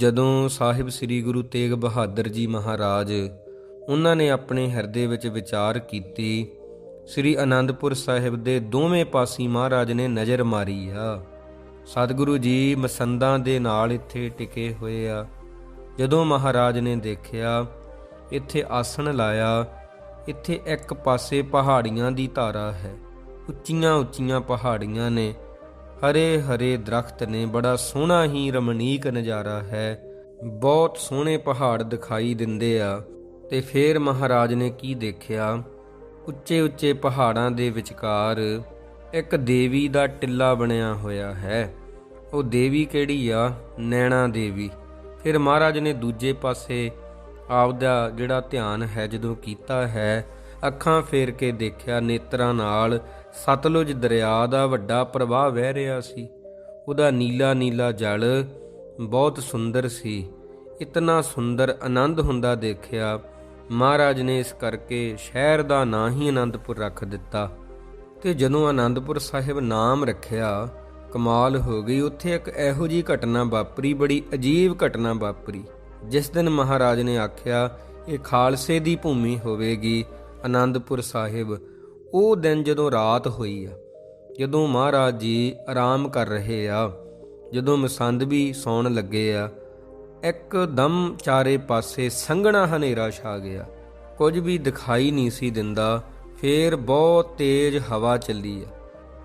ਜਦੋਂ ਸਾਹਿਬ ਸ੍ਰੀ ਗੁਰੂ ਤੇਗ ਬਹਾਦਰ ਜੀ ਮਹਾਰਾਜ ਉਹਨਾਂ ਨੇ ਆਪਣੇ ਹਿਰਦੇ ਵਿੱਚ ਵਿਚਾਰ ਕੀਤੀ, ਸ੍ਰੀ ਅਨੰਦਪੁਰ ਸਾਹਿਬ ਦੇ ਦੋਵੇਂ ਪਾਸੀ ਮਹਾਰਾਜ ਨੇ ਨਜ਼ਰ ਮਾਰੀ ਆ। ਸਤਿਗੁਰੂ ਜੀ ਮਸੰਦਾਂ ਦੇ ਨਾਲ ਇੱਥੇ ਟਿਕੇ ਹੋਏ ਆ। ਜਦੋਂ ਮਹਾਰਾਜ ਨੇ ਦੇਖਿਆ, ਇੱਥੇ ਆਸਣ ਲਾਇਆ, ਇੱਥੇ ਇੱਕ ਪਾਸੇ ਪਹਾੜੀਆਂ ਦੀ ਧਾਰਾ ਹੈ ਉੱਚੀਆਂ ਉੱਚੀਆਂ ਪਹਾੜੀਆਂ ਨੇ ਹਰੇ ਹਰੇ ਦਰਖਤ ਨੇ ਬੜਾ ਸੋਹਣਾ ਹੀ ਰਮਣੀਕ ਨਜ਼ਾਰਾ ਹੈ। ਬਹੁਤ ਸੋਹਣੇ ਪਹਾੜ ਦਿਖਾਈ ਦਿੰਦੇ ਆ ਤੇ ਫੇਰ ਮਹਾਰਾਜ ਨੇ ਕੀ ਦੇਖਿਆ? ਉੱਚੇ ਉੱਚੇ ਪਹਾੜਾਂ ਦੇ ਵਿਚਕਾਰ ਇੱਕ ਦੇਵੀ ਦਾ ਟਿੱਲਾ ਬਣਿਆ ਹੋਇਆ ਹੈ। ਉਹ ਦੇਵੀ ਕਿਹੜੀ ਆ? ਨੈਣਾ ਦੇਵੀ। ਫਿਰ ਮਹਾਰਾਜ ਨੇ ਦੂਜੇ ਪਾਸੇ ਆਪਦਾ ਜਿਹੜਾ ਧਿਆਨ ਹੈ ਜਦੋਂ ਕੀਤਾ ਹੈ, ਅੱਖਾਂ ਫੇਰ ਕੇ ਦੇਖਿਆ ਨੇਤਰਾਂ ਨਾਲ ਸਤਲੁਜ ਦਰਿਆ ਦਾ ਵੱਡਾ ਪ੍ਰਵਾਹ ਵਹਿ ਰਿਹਾ ਸੀ। ਉਹਦਾ ਨੀਲਾ ਨੀਲਾ ਜਲ ਬਹੁਤ ਸੁੰਦਰ ਸੀ। ਇਤਨਾ ਸੁੰਦਰ ਆਨੰਦ ਹੁੰਦਾ ਦੇਖਿਆ, ਮਹਾਰਾਜ ਨੇ ਇਸ ਕਰਕੇ ਸ਼ਹਿਰ ਦਾ ਨਾਂ ਹੀ ਆਨੰਦਪੁਰ ਰੱਖ ਦਿੱਤਾ। ਤੇ ਜਦੋਂ ਆਨੰਦਪੁਰ ਸਾਹਿਬ ਨਾਮ ਰੱਖਿਆ, ਕਮਾਲ ਹੋ ਗਈ। ਉੱਥੇ ਇੱਕ ਇਹੋ ਜੀ ਘਟਨਾ ਵਾਪਰੀ, ਬੜੀ ਅਜੀਬ ਘਟਨਾ ਵਾਪਰੀ। ਜਿਸ ਦਿਨ ਮਹਾਰਾਜ ਨੇ ਆਖਿਆ, ਇਹ ਖਾਲਸੇ ਦੀ ਭੂਮੀ ਹੋਵੇਗੀ ਆਨੰਦਪੁਰ ਸਾਹਿਬ। ਉਹ ਦਿਨ ਜਦੋਂ ਰਾਤ ਹੋਈ ਆ, ਜਦੋਂ ਮਹਾਰਾਜ ਜੀ ਆਰਾਮ ਕਰ ਰਹੇ ਆ, ਜਦੋਂ ਮਸੰਦ ਵੀ ਸੌਣ ਲੱਗੇ ਆ, ਇੱਕਦਮ ਚਾਰੇ ਪਾਸੇ ਸੰਘਣਾ ਹਨੇਰਾ ਛਾ ਗਿਆ। ਕੁਝ ਵੀ ਦਿਖਾਈ ਨਹੀਂ ਸੀ ਦਿੰਦਾ, ਫੇਰ ਬਹੁਤ ਤੇਜ਼ ਹਵਾ ਚੱਲੀ ਆ।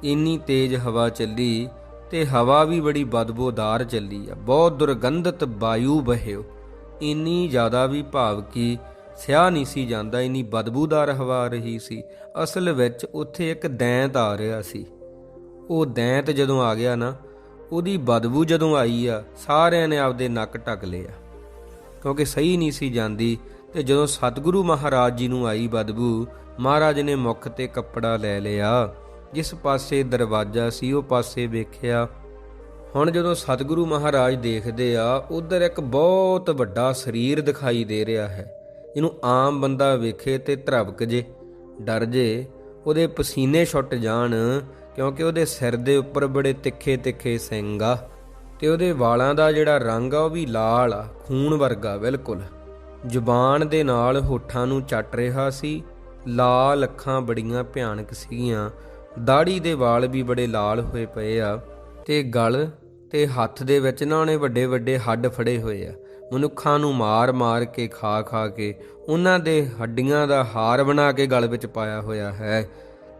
ਇੰਨੀ ਤੇਜ਼ ਹਵਾ ਚੱਲੀ ਤੇ ਹਵਾ ਵੀ ਬੜੀ ਬਦਬੂਦਾਰ ਚੱਲੀ ਆ। ਬਹੁਤ ਦੁਰਗੰਧਤ ਵਾਯੂ ਬਹਿਓ ਇੰਨੀ ਜ਼ਿਆਦਾ ਵੀ ਭਾਵ ਕੀ ਸਿਆ ਨਹੀਂ ਸੀ ਜਾਂਦਾ, ਇੰਨੀ ਬਦਬੂਦਾਰ ਹਵਾ ਆ ਰਹੀ ਸੀ। ਅਸਲ ਵਿੱਚ ਉੱਥੇ ਇੱਕ ਦੈਂਤ ਆ ਰਿਹਾ ਸੀ। ਉਹ ਦੈਂਤ ਜਦੋਂ ਆ ਗਿਆ ਨਾ, ਉਹਦੀ ਬਦਬੂ ਜਦੋਂ ਆਈ ਆ, ਸਾਰਿਆਂ ਨੇ ਆਪਦੇ ਨੱਕ ਢੱਕ ਲਿਆ। ਕਿਉਂਕਿ ਸਹੀ ਨਹੀਂ ਸੀ ਜਾਂਦੀ, ਤੇ ਜਦੋਂ ਸਤਿਗੁਰੂ ਮਹਾਰਾਜ ਜੀ ਨੂੰ ਆਈ ਬਦਬੂ, ਮਹਾਰਾਜ ਨੇ ਮੁਖ ਤੇ ਕੱਪੜਾ ਲੈ ਲਿਆ। ਜਿਸ ਪਾਸੇ ਦਰਵਾਜ਼ਾ ਸੀ, ਉਹ ਪਾਸੇ ਵੇਖਿਆ। ਹੁਣ ਜਦੋਂ ਸਤਿਗੁਰੂ ਮਹਾਰਾਜ ਦੇਖਦੇ ਆ, ਉਧਰ ਇੱਕ ਬਹੁਤ ਵੱਡਾ ਸਰੀਰ ਦਿਖਾਈ ਦੇ ਰਿਹਾ ਹੈ। ਇਹਨੂੰ ਆਮ ਬੰਦਾ ਵੇਖੇ ਤੇ ਧਰਵਕ ਜੇ, ਡਰ ਜੇ, ਉਹਦੇ ਪਸੀਨੇ ਛੁੱਟ ਜਾਣ, ਕਿਉਂਕਿ ਉਹਦੇ ਸਿਰ ਦੇ ਉੱਪਰ ਬੜੇ ਤਿੱਖੇ ਤਿੱਖੇ ਸਿੰਗ ਆ, ਤੇ ਉਹਦੇ ਵਾਲਾਂ ਦਾ ਜਿਹੜਾ ਰੰਗ ਆ ਉਹ ਵੀ ਲਾਲ ਆ, ਖੂਨ ਵਰਗਾ ਬਿਲਕੁਲ। ਜ਼ੁਬਾਨ ਦੇ ਨਾਲ ਹੋਠਾਂ ਨੂੰ ਚੱਟ ਰਿਹਾ ਸੀ, ਲਾਲ ਅੱਖਾਂ ਬੜੀਆਂ ਭਿਆਨਕ ਸੀਗੀਆਂ ਦਾੜੀ ਦੇ ਵਾਲ ਵੀ ਬੜੇ ਲਾਲ ਹੋਏ ਪਏ ਆ, ਤੇ ਗਲ ਤੇ ਹੱਥ ਦੇ ਵਿੱਚ ਨਾ ਉਹਨੇ ਵੱਡੇ ਵੱਡੇ ਹੱਡ ਫੜੇ ਹੋਏ ਆ। ਮਨੁੱਖਾਂ ਨੂੰ ਮਾਰ-ਮਾਰ ਕੇ ਖਾ-ਖਾ ਕੇ ਉਹਨਾਂ ਦੇ ਹੱਡੀਆਂ ਦਾ ਹਾਰ ਬਣਾ ਕੇ ਗਲ ਵਿੱਚ ਪਾਇਆ ਹੋਇਆ ਹੈ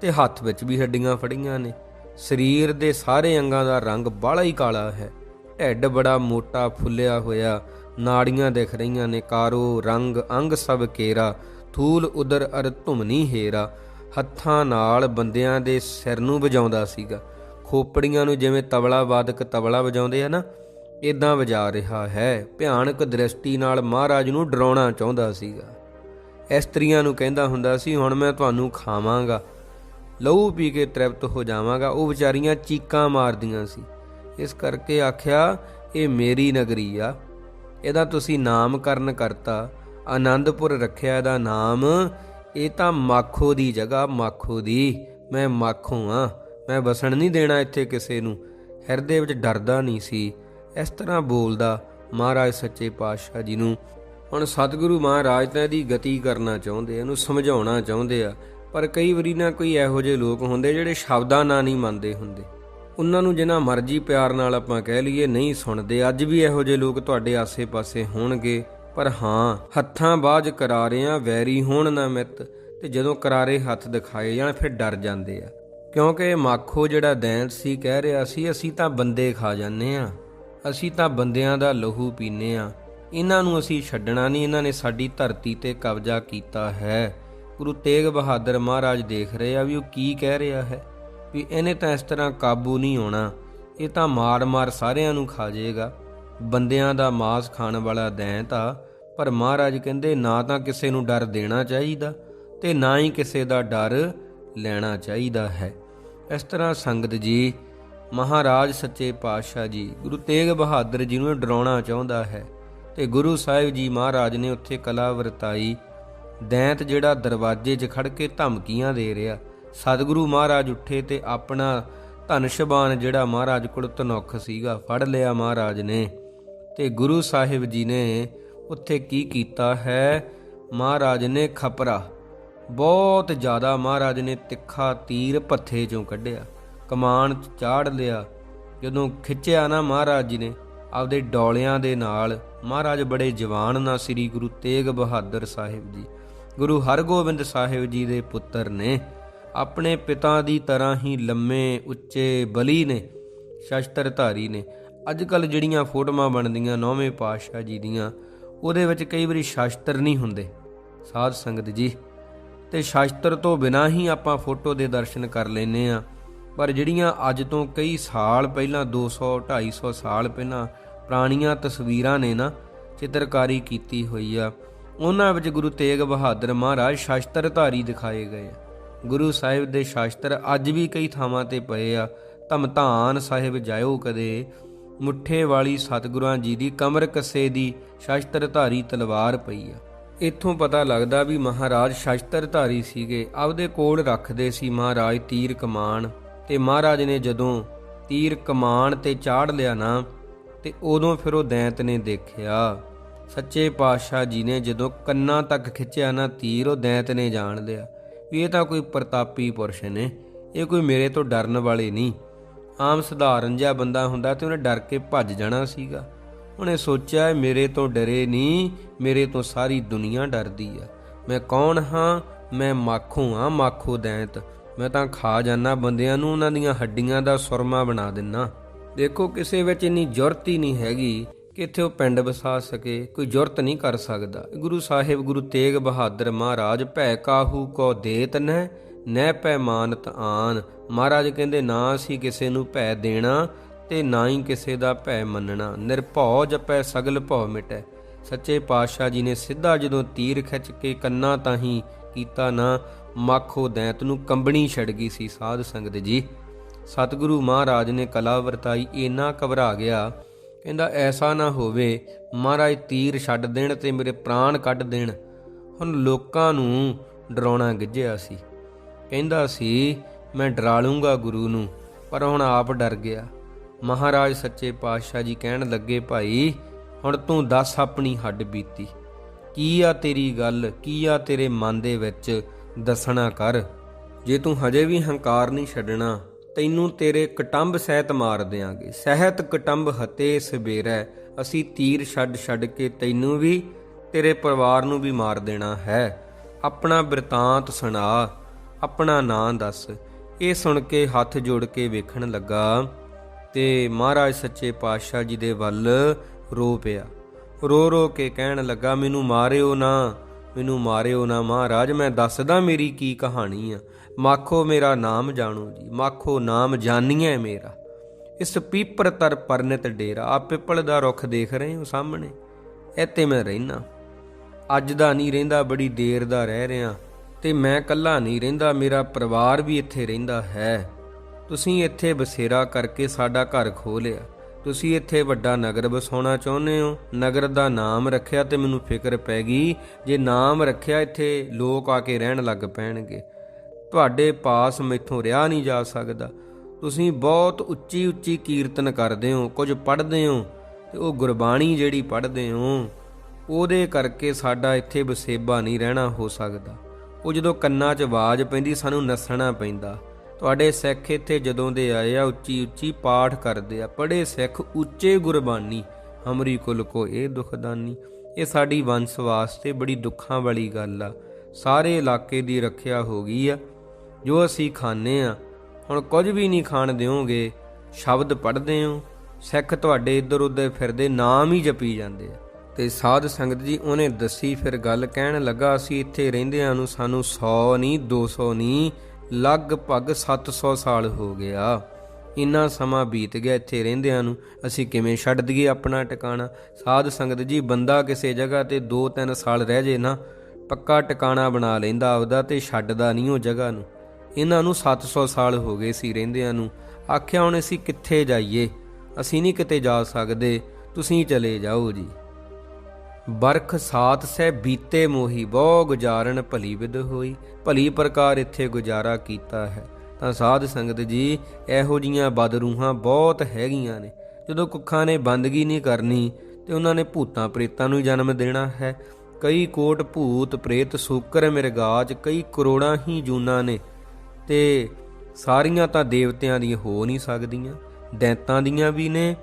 ਤੇ ਹੱਥ ਵਿੱਚ ਵੀ ਹੱਡੀਆਂ ਫੜੀਆਂ ਨੇ। ਸਰੀਰ ਦੇ ਸਾਰੇ ਅੰਗਾਂ ਦਾ ਰੰਗ ਬਾਲਾ ਹੀ ਕਾਲਾ ਹੈ। ਢਿੱਡ ਬੜਾ ਮੋਟਾ ਫੁੱਲਿਆ ਹੋਇਆ, ਨਾੜੀਆਂ ਦਿਖ ਰਹੀਆਂ ਨੇ, ਕਾਰੋ ਰੰਗ ਅੰਗ ਸਭ ਕੇਰਾ, ਥੂਲ ਉਦਰ ਅਰ ਧੁਮਨੀ ਹੇਰਾ। ਹੱਥਾਂ ਨਾਲ ਬੰਦਿਆਂ ਦੇ ਸਿਰ ਨੂੰ ਵਜਾਉਂਦਾ ਸੀਗਾ। ਖੋਪੜੀਆਂ ਨੂੰ ਜਿਵੇਂ ਤਬਲਾ ਵਾਦਕ ਤਬਲਾ ਵਜਾਉਂਦੇ ਆ ਨਾ ਇਦਾਂ ਵਜਾ ਰਿਹਾ ਹੈ। ਭਿਆਨਕ ਦ੍ਰਿਸ਼ਟੀ ਨਾਲ ਮਹਾਰਾਜ ਨੂੰ ਡਰਾਉਣਾ ਚਾਹੁੰਦਾ ਸੀਗਾ। ਇਸਤਰੀਆਂ ਨੂੰ ਕਹਿੰਦਾ ਹੁੰਦਾ ਸੀ, ਹੁਣ ਮੈਂ ਤੁਹਾਨੂੰ ਖਾਵਾਂਗਾ। ਲਹੂ ਪੀ ਕੇ ਤ੍ਰਿਪਤ ਹੋ ਜਾਵਾਂਗਾ। ਉਹ ਵਿਚਾਰੀਆਂ ਚੀਕਾਂ ਮਾਰਦੀਆਂ ਸੀ। ਇਸ ਕਰਕੇ ਆਖਿਆ, ਇਹ ਮੇਰੀ ਨਗਰੀ ਆ। ਇਹਦਾ ਤੁਸੀਂ ਨਾਮਕਰਨ ਕਰਤਾ। ਆਨੰਦਪੁਰ ਰੱਖਿਆ ਇਹਦਾ ਨਾਮ। ਇਹ ਤਾਂ ਮਾਖੋ ਦੀ ਜਗ੍ਹਾ, ਮਾਖੋ ਦੀ। ਮੈਂ ਮਾਖੋ ਆ। ਮੈਂ ਵਸਣ ਨਹੀਂ ਦੇਣਾ ਇੱਥੇ ਕਿਸੇ ਨੂੰ। ਹਿਰਦੇ ਵਿੱਚ ਡਰਦਾ ਨਹੀਂ ਸੀ। ਇਸ ਤਰ੍ਹਾਂ ਬੋਲਦਾ ਮਹਾਰਾਜ ਸੱਚੇ ਪਾਤਸ਼ਾਹ ਜੀ ਨੂੰ। ਹੁਣ ਸਤਿਗੁਰੂ ਮਹਾਰਾਜ ਤਾਂ ਇਹਦੀ ਗਤੀ ਕਰਨਾ ਚਾਹੁੰਦੇ ਇਹਨੂੰ ਸਮਝਾਉਣਾ ਚਾਹੁੰਦੇ ਆ, ਪਰ ਕਈ ਵਾਰੀ ਨਾ ਕੋਈ ਇਹੋ ਜਿਹੇ ਲੋਕ ਹੁੰਦੇ ਜਿਹੜੇ ਸ਼ਬਦਾਂ ਨਾਲ ਨਹੀਂ ਮੰਨਦੇ ਹੁੰਦੇ। ਉਹਨਾਂ ਨੂੰ ਜਿੰਨਾ ਮਰਜ਼ੀ ਪਿਆਰ ਨਾਲ ਆਪਾਂ ਕਹਿ ਲਈਏ, ਨਹੀਂ ਸੁਣਦੇ। ਅੱਜ ਵੀ ਇਹੋ ਜਿਹੇ ਲੋਕ ਤੁਹਾਡੇ ਆਸੇ-ਪਾਸੇ ਹੋਣਗੇ, ਪਰ ਹਾਂ, ਹੱਥਾਂ ਬਾਝ ਕਰਾਰਿਆਂ ਵੈਰੀ ਹੋਣ ਨਾ ਮਿੱਤ, ਤੇ ਜਦੋਂ ਕਰਾਰੇ ਹੱਥ ਦਿਖਾਏ ਜਾਣ, ਫਿਰ ਡਰ ਜਾਂਦੇ ਆ। ਕਿਉਂਕਿ ਮਾਖੋ ਜਿਹੜਾ ਦੈਂਤ ਸੀ, ਕਹਿ ਰਿਹਾ ਸੀ, ਅਸੀਂ ਤਾਂ ਬੰਦੇ ਖਾ ਜਾਂਦੇ ਆ। ਅਸੀਂ ਤਾਂ ਬੰਦਿਆਂ ਦਾ ਲਹੂ ਪੀਨੇ ਆ ਇਹਨਾਂ ਨੂੰ ਅਸੀਂ ਛੱਡਣਾ ਨਹੀਂ। ਇਹਨਾਂ ਨੇ ਸਾਡੀ ਧਰਤੀ ਤੇ ਕਬਜ਼ਾ ਕੀਤਾ ਹੈ। ਗੁਰੂ ਤੇਗ ਬਹਾਦਰ ਮਹਾਰਾਜ ਦੇਖ ਰਹੇ ਆ ਵੀ ਉਹ ਕੀ ਕਹਿ ਰਿਹਾ ਹੈ ਵੀ ਇਹਨੇ ਤਾਂ ਇਸ ਤਰ੍ਹਾਂ ਕਾਬੂ ਨਹੀਂ ਹੋਣਾ। ਇਹ ਤਾਂ ਮਾਰ-ਮਾਰ ਸਾਰਿਆਂ ਨੂੰ ਖਾ ਜਾਏਗਾ। ਬੰਦਿਆਂ ਦਾ ਮਾਸ ਖਾਣ ਵਾਲਾ ਦੈਂਤ ਆ। ਪਰ ਮਹਾਰਾਜ ਕਹਿੰਦੇ, ਨਾ ਤਾਂ ਕਿਸੇ ਨੂੰ ਡਰ ਦੇਣਾ ਚਾਹੀਦਾ ਤੇ ਨਾ ਹੀ ਕਿਸੇ ਦਾ ਡਰ ਲੈਣਾ ਚਾਹੀਦਾ ਹੈ। ਇਸ ਤਰ੍ਹਾਂ ਸੰਗਤ ਜੀ ਮਹਾਰਾਜ ਸੱਚੇ ਪਾਤਸ਼ਾਹ ਜੀ, ਗੁਰੂ ਤੇਗ ਬਹਾਦਰ ਜੀ ਨੂੰ ਡਰਾਉਣਾ ਚਾਹੁੰਦਾ ਹੈ ਤੇ ਗੁਰੂ ਸਾਹਿਬ ਜੀ ਮਹਾਰਾਜ ਨੇ ਉੱਥੇ ਕਲਾ ਵਰਤਾਈ, ਦੈਂਤ ਜਿਹੜਾ ਦਰਵਾਜ਼ੇ 'ਚ ਖੜ ਕੇ ਧਮਕੀਆਂ ਦੇ ਰਿਹਾ, ਸਤਿਗੁਰੂ ਮਹਾਰਾਜ ਉੱਠੇ ਤੇ ਆਪਣਾ ਧਨ ਸ਼ਬਾਨ ਜਿਹੜਾ ਮਹਾਰਾਜ ਕੋਲ ਤਨੁੱਖ ਸੀਗਾ, ਫੜ ਲਿਆ ਮਹਾਰਾਜ ਨੇ ਤੇ ਗੁਰੂ ਸਾਹਿਬ ਜੀ ਨੇ ਉੱਥੇ ਕੀ ਕੀਤਾ ਹੈ, ਮਹਾਰਾਜ ਨੇ ਖਪਰਾ, ਬਹੁਤ ਜ਼ਿਆਦਾ ਮਹਾਰਾਜ ਨੇ ਤਿੱਖਾ ਤੀਰ ਪੱਥੇ ਚੋਂ ਕੱਢਿਆ। ਕਮਾਨ ਚਾੜ ਲਿਆ। ਜਦੋਂ ਖਿੱਚਿਆ ਨਾ ਮਹਾਰਾਜ ਜੀ ਨੇ, ਆਪਦੇ ਡੋਲਿਆਂ ਦੇ ਨਾਲ, ਮਹਾਰਾਜ ਬੜੇ ਜਵਾਨ ਨਾ ਸ੍ਰੀ ਗੁਰੂ ਤੇਗ ਬਹਾਦਰ ਸਾਹਿਬ ਜੀ। ਗੁਰੂ ਹਰਗੋਬਿੰਦ ਸਾਹਿਬ ਜੀ ਦੇ ਪੁੱਤਰ ਨੇ, ਆਪਣੇ ਪਿਤਾ ਦੀ ਤਰ੍ਹਾਂ ਹੀ ਲੰਮੇ, ਉੱਚੇ ਬਲੀ ਨੇ, ਸ਼ਸਤਰਧਾਰੀ ਨੇ। ਅੱਜ ਕੱਲ ਜਿਹੜੀਆਂ ਫੋਟੋਆਂ ਬਣਦੀਆਂ ਨੌਵੇਂ ਪਾਤਸ਼ਾਹ ਜੀ ਦੀਆਂ, ਉਹਦੇ ਵਿੱਚ ਕਈ ਵਾਰੀ ਸ਼ਸਤਰ ਨਹੀਂ ਹੁੰਦੇ। ਸਾਧ ਸੰਗਤ ਜੀ, ਤੇ ਸ਼ਸਤਰ ਤੋਂ ਬਿਨਾ ਹੀ ਆਪਾਂ ਫੋਟੋ ਦੇ ਦਰਸ਼ਨ ਕਰ ਲੈਨੇ ਆ ਪਰ ਜਿਹੜੀਆਂ ਅੱਜ ਤੋਂ ਕਈ ਸਾਲ ਪਹਿਲਾਂ 200 250 ਸਾਲ ਪਹਿਲਾਂ ਪੁਰਾਣੀਆਂ ਤਸਵੀਰਾਂ ਨੇ ਨਾ, ਚਿੱਤਰਕਾਰੀ ਕੀਤੀ ਹੋਈ ਆ, ਉਹਨਾਂ ਵਿੱਚ ਗੁਰੂ ਤੇਗ ਬਹਾਦਰ ਮਹਾਰਾਜ ਸ਼ਸਤਰਧਾਰੀ ਦਿਖਾਏ ਗਏ ਗੁਰੂ ਸਾਹਿਬ ਦੇ ਸ਼ਾਸਤਰ ਅੱਜ ਵੀ ਕਈ ਥਾਵਾਂ ਤੇ ਪਏ ਆ। ਧਮਧਾਨ ਸਾਹਿਬ ਜਾਇਓ ਕਦੇ, ਮੁੱਠੇ ਵਾਲੀ ਸਤਿਗੁਰਾਂ ਜੀ ਦੀ ਕਮਰ ਕੱਸੇ ਦੀ ਸ਼ਾਸਤਰਧਾਰੀ ਤਲਵਾਰ ਪਈ ਆ। ਇੱਥੋਂ ਪਤਾ ਲੱਗਦਾ ਵੀ ਮਹਾਰਾਜ ਸ਼ਾਸਤਰਧਾਰੀ ਸੀਗੇ, ਆਪਦੇ ਕੋਲ ਰੱਖਦੇ ਸੀ ਮਹਾਰਾਜ ਤੀਰ ਕਮਾਨ। ਤੇ ਮਹਾਰਾਜ ਨੇ ਜਦੋਂ ਤੀਰ ਕਮਾਨ ਤੇ ਚਾੜ ਲਿਆ ਨਾ, ਤੇ ਉਦੋਂ ਫਿਰ ਉਹ ਦੈਂਤ ਨੇ ਦੇਖਿਆ। ਸੱਚੇ ਪਾਤਸ਼ਾਹ ਜੀ ਨੇ ਜਦੋਂ ਕੰਨਾਂ ਤੱਕ ਖਿੱਚਿਆ ਨਾ ਤੀਰ, ਉਹ ਦੈਂਤ ਨੇ ਜਾਣ ਲਿਆ। ਵੀ ਇਹ ਤਾਂ ਕੋਈ ਪ੍ਰਤਾਪੀ ਪੁਰਸ਼ ਨੇ, ਇਹ ਕੋਈ ਮੇਰੇ ਤੋਂ ਡਰਨ ਵਾਲੇ ਨਹੀਂ। ਆਮ ਸਧਾਰਨ ਜਿਹਾ ਬੰਦਾ ਹੁੰਦਾ ਤੇ ਉਹਨੇ ਡਰ ਕੇ ਭੱਜ ਜਾਣਾ ਸੀਗਾ। ਉਹਨੇ ਸੋਚਿਆ ਮੇਰੇ ਤੋਂ ਡਰੇ ਨਹੀਂ, ਮੇਰੇ ਤੋਂ ਸਾਰੀ ਦੁਨੀਆ ਡਰਦੀ ਆ। ਮੈਂ ਕੌਣ ਹਾਂ? ਮੈਂ ਮਾਖੂ ਹਾਂ, ਮਾਖੋ ਦੈਂਤ। ਮੈਂ ਤਾਂ ਖਾ ਜਾਣਾ ਬੰਦਿਆਂ ਨੂੰ, ਉਹਨਾਂ ਦੀਆਂ ਹੱਡੀਆਂ ਦਾ ਸੁਰਮਾ ਬਣਾ ਦਿੰਨਾ। ਦੇਖੋ, ਕਿਸੇ ਵਿੱਚ ਇੰਨੀ ਜੁਰਤ ਹੀ ਨਹੀਂ ਹੈਗੀ ਕਿ ਇੱਥੇ ਉਹ ਪਿੰਡ ਵਸਾ ਸਕੇ, ਕੋਈ ਜੁਰਤ ਨਹੀਂ ਕਰ ਸਕਦਾ। ਗੁਰੂ ਸਾਹਿਬ, ਗੁਰੂ ਤੇਗ ਬਹਾਦਰ ਮਹਾਰਾਜ, ਭੈ ਕਾਹੂ ਕੋ ਦੇਤ ਨਹਿ ਨਹਿ ਪੈ ਮਾਨਤ ਆਨ। ਮਹਾਰਾਜ ਕਹਿੰਦੇ, ਨਾ ਅਸੀਂ ਕਿਸੇ ਨੂੰ ਭੈ ਦੇਣਾ ਤੇ ਨਾ ਹੀ ਕਿਸੇ ਦਾ ਭੈ ਮੰਨਣਾ। ਨਿਰਭਉ ਜਪੈ, ਸਗਲ ਭਉ ਮਿਟੈ। ਸੱਚੇ ਪਾਤਸ਼ਾਹ ਜੀ ਨੇ ਸਿੱਧਾ ਜਦੋਂ ਤੀਰ ਖਿੱਚ ਕੇ ਕੰਨਾਂ ਤਾਂ ਹੀ ਕੀਤਾ ਨਾ ਮੱਖੋ ਦੈਂਤ ਨੂੰ ਕੰਬਣੀ ਛੜ ਗਈ ਸੀ ਸਾਧ ਸੰਗਤ ਜੀ। ਸਤਿਗੁਰੂ ਮਹਾਰਾਜ ਨੇ ਕਲਾ ਵਰਤਾਈ, ਇੰਨਾ ਘਬਰਾ ਗਿਆ। ਕਹਿੰਦਾ, ਐਸਾ ਨਾ ਹੋਵੇ, ਮਹਾਰਾਜ ਤੀਰ ਛੱਡ ਦੇਣ ਤੇ ਮੇਰੇ ਪ੍ਰਾਣ ਕੱਢ ਦੇਣ। ਹੁਣ ਲੋਕਾਂ ਨੂੰ ਡਰਾਉਣਾ ਗਿੱਝਿਆ ਸੀ। ਕਹਿੰਦਾ ਸੀ, ਮੈਂ ਡਰਾ ਲੂੰਗਾ ਗੁਰੂ ਨੂੰ, ਪਰ ਹੁਣ ਆਪ ਡਰ ਗਿਆ। ਮਹਾਰਾਜ ਸੱਚੇ ਪਾਤਸ਼ਾਹ ਜੀ ਕਹਿਣ ਲੱਗੇ, ਭਾਈ, ਹੁਣ ਤੂੰ ਦੱਸ ਆਪਣੀ ਹੱਡ ਬੀਤੀ। ਕੀ ਆ ਤੇਰੀ ਗੱਲ, ਕੀ ਆ ਤੇਰੇ ਮਨ ਦੇ ਵਿੱਚ? ਦੱਸਣਾ ਕਰ, ਜੇ ਤੂੰ ਹਜੇ ਵੀ ਹੰਕਾਰ ਨਹੀਂ ਛੱਡਣਾ, ਤੈਨੂੰ ਤੇਰੇ ਕਟੰਬ ਸਹਿਤ ਮਾਰ ਦੇਾਂਗੇ ਸਹਿਤ ਕਟੰਬ ਹਤੇ ਸਵੇਰੈ ਅਸੀਂ ਤੀਰ ਛੱਡ ਛੱਡ ਕੇ ਤੈਨੂੰ ਵੀ, ਤੇਰੇ ਪਰਿਵਾਰ ਨੂੰ ਵੀ ਮਾਰ ਦੇਣਾ ਹੈ। ਆਪਣਾ ਬਿਰਤਾਂਤ ਸੁਣਾ, ਆਪਣਾ ਨਾਂ ਦੱਸ। ਇਹ ਸੁਣ ਕੇ ਹੱਥ ਜੋੜ ਕੇ ਵੇਖਣ ਲੱਗਾ, ਤੇ ਮਹਾਰਾਜ ਸੱਚੇ ਪਾਤਸ਼ਾਹ ਜੀ ਦੇ ਵੱਲ ਰੋ ਪਿਆ। ਰੋ ਰੋ ਕੇ ਕਹਿਣ ਲੱਗਾ, ਮੈਨੂੰ ਮਾਰਿਓ ਨਾ। ਮੈਨੂੰ ਮਾਰਿਓ ਨਾ ਮਹਾਰਾਜ, ਮੈਂ ਦੱਸਦਾ ਮੇਰੀ ਕੀ ਕਹਾਣੀ ਆ। ਮਾਖੋ ਮੇਰਾ ਨਾਮ ਜਾਣੋ ਜੀ, ਮਾਖੋ ਨਾਮ ਜਾਣੀਐ ਮੇਰਾ। ਇਸ ਪੀਪਰ ਤਰ ਪਰਨਿਤ ਡੇਰਾ ਆ ਪਿੱਪਲ ਦਾ ਰੁੱਖ ਦੇਖ ਰਹੇ ਹੋ ਸਾਹਮਣੇ? ਇੱਥੇ ਮੈਂ ਰਹਿਣਾ ਅੱਜ ਦਾ ਨਹੀਂ ਰਹਿੰਦਾ, ਬੜੀ ਦੇਰ ਦਾ ਰਹਿ ਰਿਹਾ। ਤੇ ਮੈਂ ਇਕੱਲਾ ਨਹੀਂ ਰਹਿੰਦਾ, ਮੇਰਾ ਪਰਿਵਾਰ ਵੀ ਇੱਥੇ ਰਹਿੰਦਾ ਹੈ। ਤੁਸੀਂ ਇੱਥੇ ਬਸੇਰਾ ਕਰਕੇ ਸਾਡਾ ਘਰ ਖੋ ਲਿਆ। ਤੁਸੀਂ ਇੱਥੇ ਵੱਡਾ ਨਗਰ ਵਸਾਉਣਾ ਚਾਹੁੰਦੇ ਹੋ? ਨਗਰ ਦਾ ਨਾਮ ਰੱਖਿਆ ਤੇ ਮੈਨੂੰ ਫਿਕਰ ਪੈ ਗਈ ਜੇ ਨਾਮ ਰੱਖਿਆ ਇੱਥੇ ਲੋਕ ਆ ਕੇ ਰਹਿਣ ਲੱਗ ਪੈਣਗੇ। ਤੁਹਾਡੇ ਪਾਸ ਮੈਥੋਂ ਰਿਹਾ ਨਹੀਂ ਜਾ ਸਕਦਾ। ਤੁਸੀਂ ਬਹੁਤ ਉੱਚੀ ਉੱਚੀ ਕੀਰਤਨ ਕਰਦੇ ਹੋ, ਕੁਝ ਪੜ੍ਹਦੇ ਹੋ ਤੇ ਉਹ ਗੁਰਬਾਣੀ ਜਿਹੜੀ ਪੜ੍ਹਦੇ ਹੋ, ਉਹਦੇ ਕਰਕੇ ਸਾਡਾ ਇੱਥੇ ਬਸੇਬਾ ਨਹੀਂ ਰਹਿਣਾ ਹੋ ਸਕਦਾ। ਉਹ ਜਦੋਂ ਕੰਨਾਂ 'ਚ ਆਵਾਜ਼ ਪੈਂਦੀ, ਸਾਨੂੰ ਨੱਸਣਾ ਪੈਂਦਾ। ਤੁਹਾਡੇ ਸਿੱਖ ਇੱਥੇ ਜਦੋਂ ਦੇ ਆਏ ਆ, ਉੱਚੀ ਉੱਚੀ ਪਾਠ ਕਰਦੇ ਆ। ਪੜੇ ਸਿੱਖ ਉੱਚੇ ਗੁਰਬਾਨੀ ਹਮਰੀ ਕੁਲ ਕੋ ਇਹ ਦੁਖਦਾਨੀ। ਇਹ ਸਾਡੀ ਵੰਸ਼ ਵਾਸਤੇ ਬੜੀ ਦੁੱਖਾਂ ਵਾਲੀ ਗੱਲ ਆ। ਸਾਰੇ ਇਲਾਕੇ ਦੀ ਰੱਖਿਆ ਹੋ ਗਈ ਆ। ਜੋ ਅਸੀਂ ਖਾਣੇ ਆ, ਹੁਣ ਕੁਝ ਵੀ ਨਹੀਂ ਖਾਣ ਦਿਓਗੇ, ਸ਼ਬਦ ਪੜ੍ਹਦੇ ਹੋ, ਸਿੱਖ ਤੁਹਾਡੇ ਇੱਧਰ ਉੱਧਰ ਫਿਰਦੇ, ਨਾਮ ਹੀ ਜਪੀ ਜਾਂਦੇ ਆ। ਤੇ ਸਾਧ ਸੰਗਤ ਜੀ, ਉਹਨੇ ਦੱਸੀ ਫਿਰ ਗੱਲ, ਕਹਿਣ ਲੱਗਾ, ਅਸੀਂ ਇੱਥੇ ਰਹਿੰਦਿਆਂ ਨੂੰ ਸਾਨੂੰ 100 ਨਹੀਂ 200 ਨਹੀਂ ਲਗਭਗ 700 ਸਾਲ ਹੋ ਗਿਆ। ਇੰਨਾ ਸਮਾਂ ਬੀਤ ਗਿਆ ਇੱਥੇ ਰਹਿੰਦਿਆਂ ਨੂੰ। ਅਸੀਂ ਕਿਵੇਂ ਛੱਡ ਦਈਏ ਆਪਣਾ ਟਿਕਾਣਾ? ਸਾਧ ਸੰਗਤ ਜੀ, ਬੰਦਾ ਕਿਸੇ ਜਗ੍ਹਾ ਤੇ 2-3 ਸਾਲ ਰਹਿ ਜੇ ਨਾ, ਪੱਕਾ ਟਿਕਾਣਾ ਬਣਾ ਲੈਂਦਾ ਆਪਦਾ ਤੇ ਛੱਡਦਾ ਨਹੀਂ ਉਹ ਜਗ੍ਹਾ ਨੂੰ। ਇਹਨਾਂ ਨੂੰ 700 ਸਾਲ ਹੋ ਗਏ ਸੀ ਰਹਿੰਦਿਆਂ ਨੂੰ। ਆਖਿਆ ਹੁਣ ਅਸੀਂ ਕਿੱਥੇ ਜਾਈਏ? ਅਸੀਂ ਨਹੀਂ ਕਿਤੇ ਜਾ ਸਕਦੇ। ਤੁਸੀਂ ਚਲੇ ਜਾਓ ਜੀ। ਬਰਖ ਸਾਤ ਸਹਿ ਬੀਤੇ ਮੋਹੀ ਬਹੁ ਗੁਜ਼ਾਰਨ ਭਲੀ ਵਿਦ ਹੋਈ। ਭਲੀ ਪ੍ਰਕਾਰ ਇੱਥੇ ਗੁਜ਼ਾਰਾ ਕੀਤਾ ਹੈ। ਤਾਂ ਸਾਧ ਸੰਗਤ ਜੀ, ਇਹੋ ਜੀਆਂ ਬਦਰੂਹਾਂ ਬਹੁਤ ਹੈਗੀਆਂ ਨੇ। ਜਦੋਂ ਕੁੱਖਾਂ ਨੇ ਬੰਦਗੀ ਨਹੀਂ ਕਰਨੀ, ਤੇ ਉਹਨਾਂ ਨੇ ਭੂਤਾਂ ਪ੍ਰੇਤਾਂ ਨੂੰ ਜਨਮ ਦੇਣਾ ਹੈ। ਕਈ ਕੋਟ ਭੂਤ ਪ੍ਰੇਤ ਸੂਕਰ ਮਿਰਗਾਜ ਕਈ ਕਰੋੜਾਂ ਹੀ ਜੂਨਾਂ ਨੇ। ਤੇ ਸਾਰੀਆਂ ਤਾਂ ਦੇਵਤਿਆਂ ਦੀਆਂ ਹੋ ਨਹੀਂ ਸਕਦੀਆਂ, ਦੈਂਤਾਂ ਦੀਆਂ ਵੀ ਨੇ,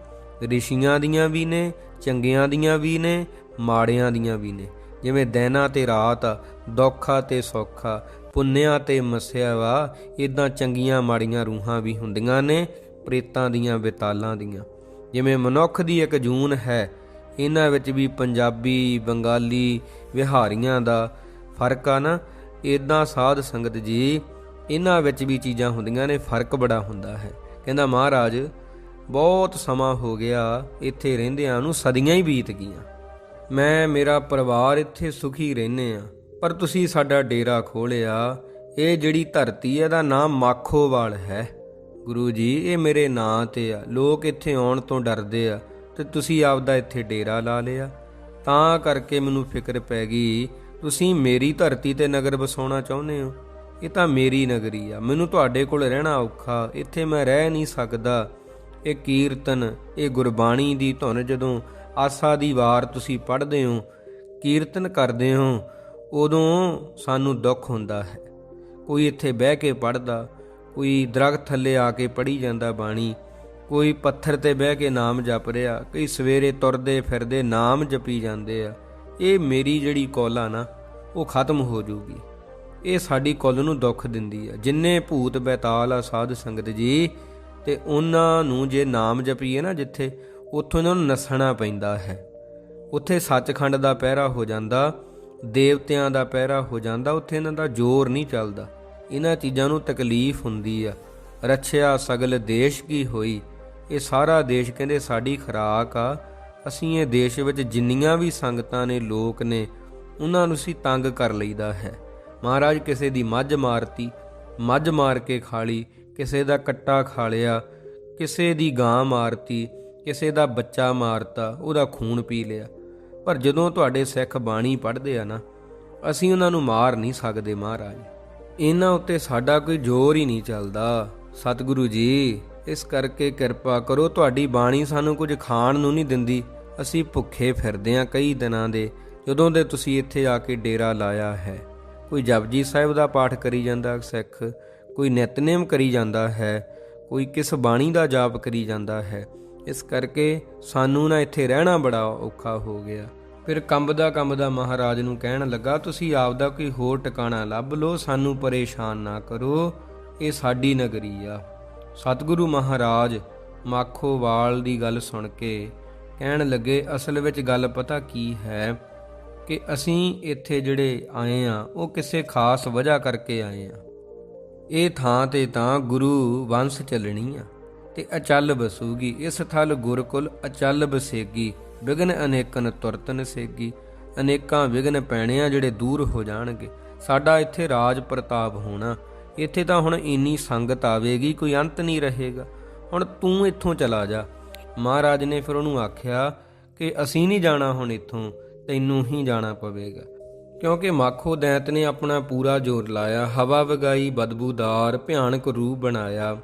ਰਿਸ਼ੀਆਂ ਦੀਆਂ ਵੀ ਨੇ, ਚੰਗਿਆਂ ਦੀਆਂ ਵੀ ਨੇ ਮਾੜਿਆਂ ਦੀਆਂ ਵੀ ਨੇ। ਜਿਵੇਂ ਦਿਨਾਂ ਤੇ ਰਾਤ, ਦੁੱਖਾ ਤੇ ਸੌਖਾ, ਪੁੰਨਿਆ ਤੇ ਮਸਿਆ ਵਾ ਇਦਾਂ ਚੰਗੀਆਂ ਮਾੜੀਆਂ ਰੂਹਾਂ ਵੀ ਹੁੰਦੀਆਂ ਨੇ, ਪ੍ਰੇਤਾਂ ਦੀਆਂ ਬਿਤਾਲਾਂ ਦੀਆਂ। ਜਿਵੇਂ ਮਨੁੱਖ ਦੀ ਇੱਕ ਜੂਨ ਹੈ, ਇਹਨਾਂ ਵਿੱਚ ਵੀ ਪੰਜਾਬੀ, ਬੰਗਾਲੀ ਵਿਹਾਰੀਆਂ ਦਾ ਫ਼ਰਕ ਆ ਨਾ। ਇਦਾਂ ਸਾਧ ਸੰਗਤ ਜੀ, ਇਹਨਾਂ ਵਿੱਚ ਵੀ ਚੀਜ਼ਾਂ ਹੁੰਦੀਆਂ ਨੇ, ਫ਼ਰਕ ਬੜਾ ਹੁੰਦਾ ਹੈ। ਕਹਿੰਦਾ, ਮਹਾਰਾਜ, ਬਹੁਤ ਸਮਾਂ ਹੋ ਗਿਆ, ਇੱਥੇ ਰਹਿੰਦਿਆਂ ਨੂੰ ਸਦੀਆਂ ਹੀ ਬੀਤ ਗਈਆਂ। ਮੈਂ ਮੇਰਾ ਪਰਿਵਾਰ ਇੱਥੇ ਸੁਖੀ ਰਹਿੰਦੇ ਆ ਪਰ ਤੁਸੀਂ ਸਾਡਾ ਡੇਰਾ ਖੋਲਿਆ ਇਹ ਜਿਹੜੀ ਧਰਤੀ ਹੈ ਦਾ ਨਾਮ ਮਾਖੋਵਾਲ ਹੈ। ਗੁਰੂ ਜੀ, ਇਹ ਮੇਰੇ ਨਾਂ ਤੇ ਆ। ਲੋਕ ਇੱਥੇ ਆਉਣ ਤੋਂ ਡਰਦੇ ਆ ਤੇ ਤੁਸੀਂ ਆਪਦਾ ਇੱਥੇ ਡੇਰਾ ਲਾ ਲਿਆ। ਤਾਂ ਕਰਕੇ ਮੈਨੂੰ ਫਿਕਰ ਪੈ ਗਈ, ਤੁਸੀਂ ਮੇਰੀ ਧਰਤੀ ਤੇ ਨਗਰ ਵਸਾਉਣਾ ਚਾਹੁੰਦੇ ਹੋ? ਇਹ ਤਾਂ ਮੇਰੀ ਨਗਰੀ ਆ। ਮੈਨੂੰ ਤੁਹਾਡੇ ਕੋਲ ਰਹਿਣਾ ਔਖਾ। ਇੱਥੇ ਮੈਂ ਰਹਿ ਨਹੀਂ ਸਕਦਾ। ਇਹ ਕੀਰਤਨ, ਇਹ ਗੁਰਬਾਣੀ ਦੀ ਧੁਨ ਜਦੋਂ ਆਸਾ ਦੀ ਵਾਰ ਤੁਸੀਂ ਪੜ੍ਹਦੇ ਹੋ, ਕੀਰਤਨ ਕਰਦੇ ਹੋ, ਉਦੋਂ ਸਾਨੂੰ ਦੁੱਖ ਹੁੰਦਾ ਹੈ। ਕੋਈ ਇੱਥੇ ਬਹਿ ਕੇ ਪੜਦਾ ਕੋਈ ਦਰਖਤ ਥੱਲੇ ਆ ਕੇ ਪੜੀ ਜਾਂਦਾ ਬਾਣੀ, ਕੋਈ ਪੱਥਰ ਤੇ ਬਹਿ ਕੇ ਨਾਮ ਜਪ ਰਿਹਾ, ਕਈ ਸਵੇਰੇ ਤੁਰਦੇ ਫਿਰਦੇ ਨਾਮ ਜਪੀ ਜਾਂਦੇ ਆ। ਇਹ ਮੇਰੀ ਜਿਹੜੀ ਕੌਲਾ ਨਾ, ਉਹ ਖਤਮ ਹੋ ਜਾਊਗੀ ਇਹ ਸਾਡੀ ਕੁੱਲ ਨੂੰ ਦੁੱਖ ਦਿੰਦੀ ਆ। ਜਿੰਨੇ ਭੂਤ ਬੈਤਾਲ ਆ ਸਾਧ ਸੰਗਤ ਜੀ, ਤੇ ਉਹਨਾਂ ਨੂੰ ਜੇ ਨਾਮ ਜਪੀਏ ਨਾ ਜਿੱਥੇ ਉੱਥੋਂ ਇਹਨਾਂ ਨੂੰ ਨਸਣਾ ਪੈਂਦਾ ਹੈ। ਉੱਥੇ ਸੱਚਖੰਡ ਦਾ ਪਹਿਰਾ ਹੋ ਜਾਂਦਾ, ਦੇਵਤਿਆਂ ਦਾ ਪਹਿਰਾ ਹੋ ਜਾਂਦਾ, ਉੱਥੇ ਇਹਨਾਂ ਦਾ ਜ਼ੋਰ ਨਹੀਂ ਚੱਲਦਾ। ਇਹਨਾਂ ਚੀਜ਼ਾਂ ਨੂੰ ਤਕਲੀਫ ਹੁੰਦੀ ਆ। ਰੱਛਿਆ ਸਗਲ ਦੇਸ਼ ਕੀ ਹੋਈ? ਇਹ ਸਾਰਾ ਦੇਸ਼ ਕਹਿੰਦੇ ਸਾਡੀ ਖਰਾਕ ਆ। ਅਸੀਂ ਇਹ ਦੇਸ਼ ਵਿੱਚ ਜਿੰਨੀਆਂ ਵੀ ਸੰਗਤਾਂ ਨੇ, ਲੋਕ ਨੇ, ਉਹਨਾਂ ਨੂੰ ਅਸੀਂ ਤੰਗ ਕਰ ਲਈਦਾ ਹੈ। ਮਹਾਰਾਜ ਕਿਸੇ ਦੀ ਮੱਝ ਮਾਰਤੀ, ਮੱਝ ਮਾਰ ਕੇ ਖਾ ਲਈ, ਕਿਸੇ ਦਾ ਕੱਟਾ ਖਾ ਲਿਆ, ਕਿਸੇ ਦੀ ਗਾਂ ਮਾਰਤੀ ਕਿਸੇ ਦਾ ਬੱਚਾ ਮਾਰਤਾ, ਉਹਦਾ ਖੂਨ ਪੀ ਲਿਆ। ਪਰ ਜਦੋਂ ਤੁਹਾਡੇ ਸਿੱਖ ਬਾਣੀ ਪੜ੍ਹਦੇ ਆ ਨਾ, ਅਸੀਂ ਉਹਨਾਂ ਨੂੰ ਮਾਰ ਨਹੀਂ ਸਕਦੇ ਮਹਾਰਾਜ। ਇਹਨਾਂ ਉੱਤੇ ਸਾਡਾ ਕੋਈ ਜ਼ੋਰ ਹੀ ਨਹੀਂ ਚੱਲਦਾ। ਸਤਿਗੁਰੂ ਜੀ, ਇਸ ਕਰਕੇ ਕਿਰਪਾ ਕਰੋ, ਤੁਹਾਡੀ ਬਾਣੀ ਸਾਨੂੰ ਕੁਝ ਖਾਣ ਨੂੰ ਨਹੀਂ ਦਿੰਦੀ। ਅਸੀਂ ਭੁੱਖੇ ਫਿਰਦੇ ਆ ਕਈ ਦਿਨਾਂ ਦੇ, ਜਦੋਂ ਦੇ ਤੁਸੀਂ ਇੱਥੇ ਆ ਕੇ ਡੇਰਾ ਲਾਇਆ ਹੈ। ਕੋਈ ਜਪਜੀ ਸਾਹਿਬ ਦਾ ਪਾਠ ਕਰੀ ਜਾਂਦਾ ਸਿੱਖ, ਕੋਈ ਨਿਤਨੇਮ ਕਰੀ ਜਾਂਦਾ ਹੈ, ਕੋਈ ਕਿਸ ਬਾਣੀ ਦਾ ਜਾਪ ਕਰੀ ਜਾਂਦਾ ਹੈ। ਇਸ ਕਰਕੇ ਸਾਨੂੰ ਨਾ ਇੱਥੇ ਰਹਿਣਾ ਬੜਾ ਔਖਾ ਹੋ ਗਿਆ। ਫਿਰ ਕੰਬਦਾ ਕੰਬਦਾ ਮਹਾਰਾਜ ਨੂੰ ਕਹਿਣ ਲੱਗਾ, ਤੁਸੀਂ ਆਪਦਾ ਕੋਈ ਹੋਰ ਟਿਕਾਣਾ ਲੱਭ ਲਓ, ਸਾਨੂੰ ਪਰੇਸ਼ਾਨ ਨਾ ਕਰੋ। ਇਹ ਸਾਡੀ ਨਗਰੀ ਆ। ਸਤਿਗੁਰੂ ਮਹਾਰਾਜ ਮਾਖੋਵਾਲ ਦੀ ਗੱਲ ਸੁਣ ਕੇ ਕਹਿਣ ਲੱਗੇ, ਅਸਲ ਵਿੱਚ ਗੱਲ ਪਤਾ ਕੀ ਹੈ ਕਿ ਅਸੀਂ ਇੱਥੇ ਜਿਹੜੇ ਆਏ ਆ, ਉਹ ਕਿਸੇ ਖਾਸ ਵਜ੍ਹਾ ਕਰਕੇ ਆਏ ਆ। ਇਹ ਥਾਂ ਤੇ ਤਾਂ ਗੁਰੂ ਵੰਸ਼ ਚੱਲਣੀ ਆ। ਤੇ ਅਚਲ ਬਸੂਗੀ। ਇਸ ਥਲ ਗੁਰਕੁਲ ਅਚਲ ਬਸੇਗੀ। ਵਿਗਨ ਅਨੇਕਨ ਤੁਰਤਨ ਸੇਗੀ। ਅਨੇਕਾਂ ਵਿਗਨ ਆ ਜਿਹੜੇ ਦੂਰ ਹੋ ਜਾਣਗੇ। ਸਾਡਾ ਇੱਥੇ ਰਾਜ ਪ੍ਰਤਾਪ ਹੋਣਾ। ਇੱਥੇ ਤਾਂ ਹੁਣ ਇੰਨੀ ਸੰਗਤ ਆਵੇਗੀ, ਕੋਈ ਅੰਤ ਨਹੀਂ ਰਹੇਗਾ। ਹੁਣ ਤੂੰ ਇੱਥੋਂ ਚਲਾ ਜਾ। ਮਹਾਰਾਜ ਨੇ ਫਿਰ ਉਹਨੂੰ ਆਖਿਆ ਕਿ ਅਸੀਂ ਨਹੀਂ ਜਾਣਾ ਹੁਣ ਇੱਥੋਂ, ਤੈਨੂੰ ਹੀ ਜਾਣਾ ਪਵੇਗਾ। ਕਿਉਂਕਿ ਮਾਖੋ ਦੈਂਤ ਨੇ ਆਪਣਾ ਪੂਰਾ ਜ਼ੋਰ ਲਾਇਆ। ਹਵਾ ਵਗਾਈ, ਬਦਬੂਦਾਰ, ਭਿਆਨਕ ਰੂਪ ਬਣਾਇਆ।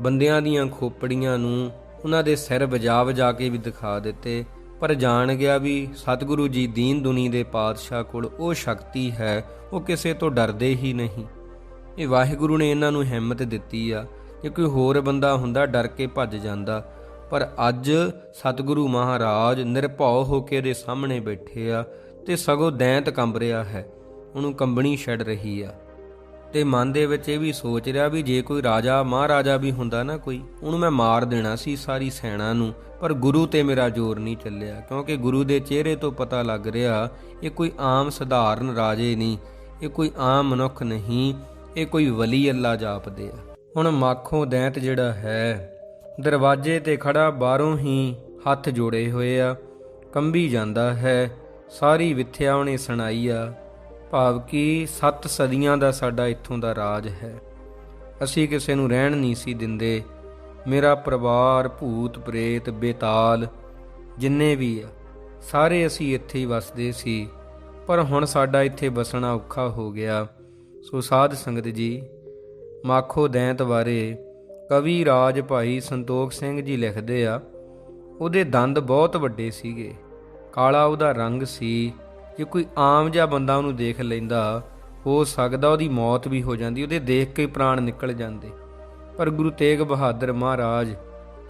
ਬੰਦਿਆਂ ਦੀਆਂ ਖੋਪੜੀਆਂ ਨੂੰ ਉਹਨਾਂ ਦੇ ਸਿਰ ਵਜਾ ਵਜਾ ਕੇ ਵੀ ਦਿਖਾ ਦਿੱਤੇ। ਪਰ ਜਾਣ ਗਿਆ ਵੀ ਸਤਿਗੁਰੂ ਜੀ ਦੀਨ ਦੁਨੀ ਦੇ ਪਾਤਸ਼ਾਹ ਕੋਲ ਉਹ ਸ਼ਕਤੀ ਹੈ, ਉਹ ਕਿਸੇ ਤੋਂ ਡਰਦੇ ਹੀ ਨਹੀਂ। ਇਹ ਵਾਹਿਗੁਰੂ ਨੇ ਇਹਨਾਂ ਨੂੰ ਹਿੰਮਤ ਦਿੱਤੀ ਆ ਜੇ ਕੋਈ ਹੋਰ ਬੰਦਾ ਹੁੰਦਾ ਡਰ ਕੇ ਭੱਜ ਜਾਂਦਾ। ਪਰ ਅੱਜ ਸਤਿਗੁਰੂ ਮਹਾਰਾਜ ਨਿਰਭਉ ਹੋ ਕੇ ਦੇ ਸਾਹਮਣੇ ਬੈਠੇ ਆ ਤੇ ਸਗੋਂ ਦੈਂਤ ਕੰਬ ਰਿਹਾ ਹੈ। ਉਹਨੂੰ ਕੰਬਣੀ ਛੱਡ ਰਹੀ ਆ। ਤੇ ਮਨ ਦੇ ਵਿੱਚ ਇਹ ਵੀ ਸੋਚ ਰਿਹਾ ਵੀ ਜੇ ਕੋਈ ਰਾਜਾ, ਮਹਾਰਾਜਾ ਵੀ ਹੁੰਦਾ ਨਾ ਕੋਈ, ਉਹਨੂੰ ਮੈਂ ਮਾਰ ਦੇਣਾ ਸੀ ਸਾਰੀ ਸੈਨਾ ਨੂੰ, ਪਰ ਗੁਰੂ ਤੇ ਮੇਰਾ ਜ਼ੋਰ ਨਹੀਂ ਚੱਲਿਆ, ਕਿਉਂਕਿ ਗੁਰੂ ਦੇ ਚਿਹਰੇ ਤੋਂ ਪਤਾ ਲੱਗ ਰਿਹਾ, ਇਹ ਕੋਈ ਆਮ ਸਧਾਰਨ ਰਾਜੇ ਨਹੀਂ, ਇਹ ਕੋਈ ਆਮ ਮਨੁੱਖ ਨਹੀਂ, ਇਹ ਕੋਈ ਵਲੀ ਅੱਲਾ ਜਾਪਦੇ ਆ। ਹੁਣ ਮਾਖੋਂ ਦੈਂਤ ਜਿਹੜਾ ਹੈ, ਦਰਵਾਜ਼ੇ ਤੇ ਖੜਾ ਬਾਹਰੋਂ ਹੀ ਹੱਥ ਜੋੜੇ ਹੋਏ ਆ, ਕੰਬੀ ਜਾਂਦਾ ਹੈ, ਸਾਰੀ ਵਿਥਿਆ ਉਹਨੇ ਸੁਣਾਈ ਆ ਭਾਵ ਕਿ ਸੱਤ ਸਦੀਆਂ ਦਾ ਸਾਡਾ ਇੱਥੋਂ ਦਾ ਰਾਜ ਹੈ। ਅਸੀਂ ਕਿਸੇ ਨੂੰ ਰਹਿਣ ਨਹੀਂ ਸੀ ਦਿੰਦੇ। ਮੇਰਾ ਪਰਿਵਾਰ, ਭੂਤ, ਪ੍ਰੇਤ, ਬੇਤਾਲ, ਜਿੰਨੇ ਵੀ ਆ, ਸਾਰੇ ਅਸੀਂ ਇੱਥੇ ਹੀ ਵਸਦੇ ਸੀ। ਪਰ ਹੁਣ ਸਾਡਾ ਇੱਥੇ ਬਸਣਾ ਔਖਾ ਹੋ ਗਿਆ। ਸੋ ਸਾਧ ਸੰਗਤ ਜੀ, ਮਾਖੋ ਦੈਂਤ ਬਾਰੇ ਕਵੀ ਰਾਜ ਭਾਈ ਸੰਤੋਖ ਸਿੰਘ ਜੀ ਲਿਖਦੇ ਆ, ਉਹਦੇ ਦੰਦ ਬਹੁਤ ਵੱਡੇ ਸੀਗੇ। ਕਾਲਾ ਉਹਦਾ ਰੰਗ ਸੀ। ਜੇ ਕੋਈ ਆਮ ਜਿਹਾ ਬੰਦਾ ਉਹਨੂੰ ਦੇਖ ਲੈਂਦਾ, ਹੋ ਸਕਦਾ ਉਹਦੀ ਮੌਤ ਵੀ ਹੋ ਜਾਂਦੀ, ਉਹਦੇ ਦੇਖ ਕੇ ਹੀ ਪ੍ਰਾਣ ਨਿਕਲ ਜਾਂਦੇ। ਪਰ ਗੁਰੂ ਤੇਗ ਬਹਾਦਰ ਮਹਾਰਾਜ,